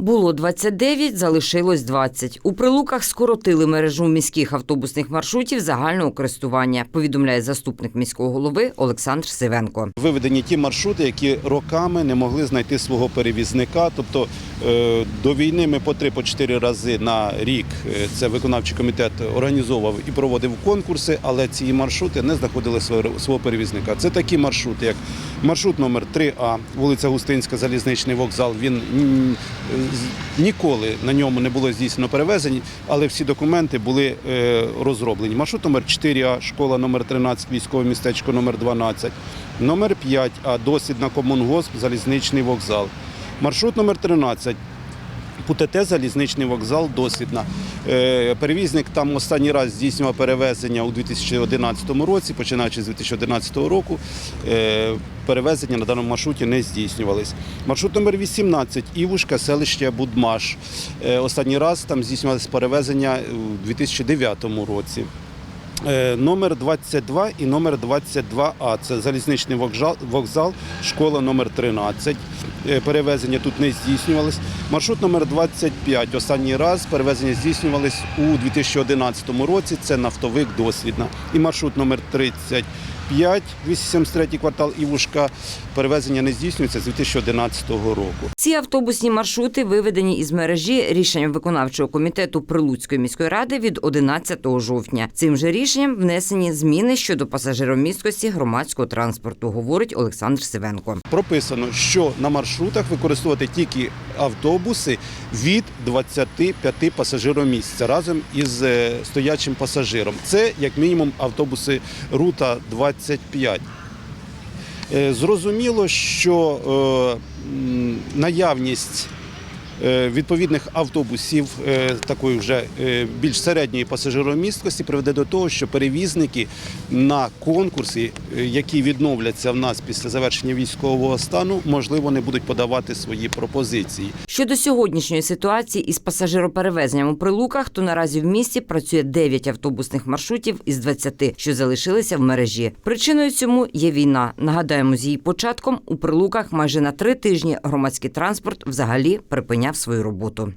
Було 29, залишилось 20. У Прилуках скоротили мережу міських автобусних маршрутів загального користування, повідомляє заступник міського голови Олександр Сивенко. Виведені ті маршрути, які роками не могли знайти свого перевізника. Тобто е, до війни ми по три по чотири рази на рік е, це виконавчий комітет організовував і проводив конкурси, але ці маршрути не знаходили свого, перевізника. Це такі маршрути, як маршрут номер 3А, вулиця Густинська, залізничний вокзал. Він ніколи на ньому не було здійснено перевезень, але всі документи були е, розроблені. Маршрут номер 4А, школа номер 13, військове містечко номер 12, номер 5А, дослідна комунгосп, залізничний вокзал. Маршрут номер 13. ПУТТ залізничний вокзал дослідна. Е, Перевізник там останній раз здійснював перевезення у 2011 році, починаючи з 2011 року. е, Перевезення на даному маршруті не здійснювались. Маршрут номер 18 Івушка, селище Будмаш. Е, Останній раз там здійснювалось перевезення у 2009 році. Номер 22 і номер 22А. Це залізничний вокзал, школа номер 13. Е, Перевезення тут не здійснювалось. Маршрут номер 25. Останній раз перевезення здійснювались у 2011 році. Це нафтовик дослідна. І маршрут номер 35, 273 квартал Івушка. Перевезення не здійснюється з 2011 року. Ці автобусні маршрути виведені із мережі рішенням виконавчого комітету Прилуцької міської ради від 11 жовтня. Цим же рішенням внесені зміни щодо пасажиромісткості громадського транспорту, говорить Олександр Сивенко. прописано, що на маршрутах використовувати тільки автобуси від 25 пасажиромісць разом із е, стоячим пасажиром. Це як мінімум автобуси рута 25. Е, Зрозуміло, що е, наявність відповідних автобусів е, такої вже е, більш середньої пасажиромісткості приведе до того, що перевізники на конкурси, е, які відновляться в нас після завершення військового стану, можливо, не будуть подавати свої пропозиції. Щодо сьогоднішньої ситуації із пасажироперевезенням у Прилуках, то наразі в місті працює 9 автобусних маршрутів із 20, що залишилися в мережі. Причиною цьому є війна. Нагадаємо, з її початком у Прилуках майже на три тижні громадський транспорт взагалі припиняв свою роботу.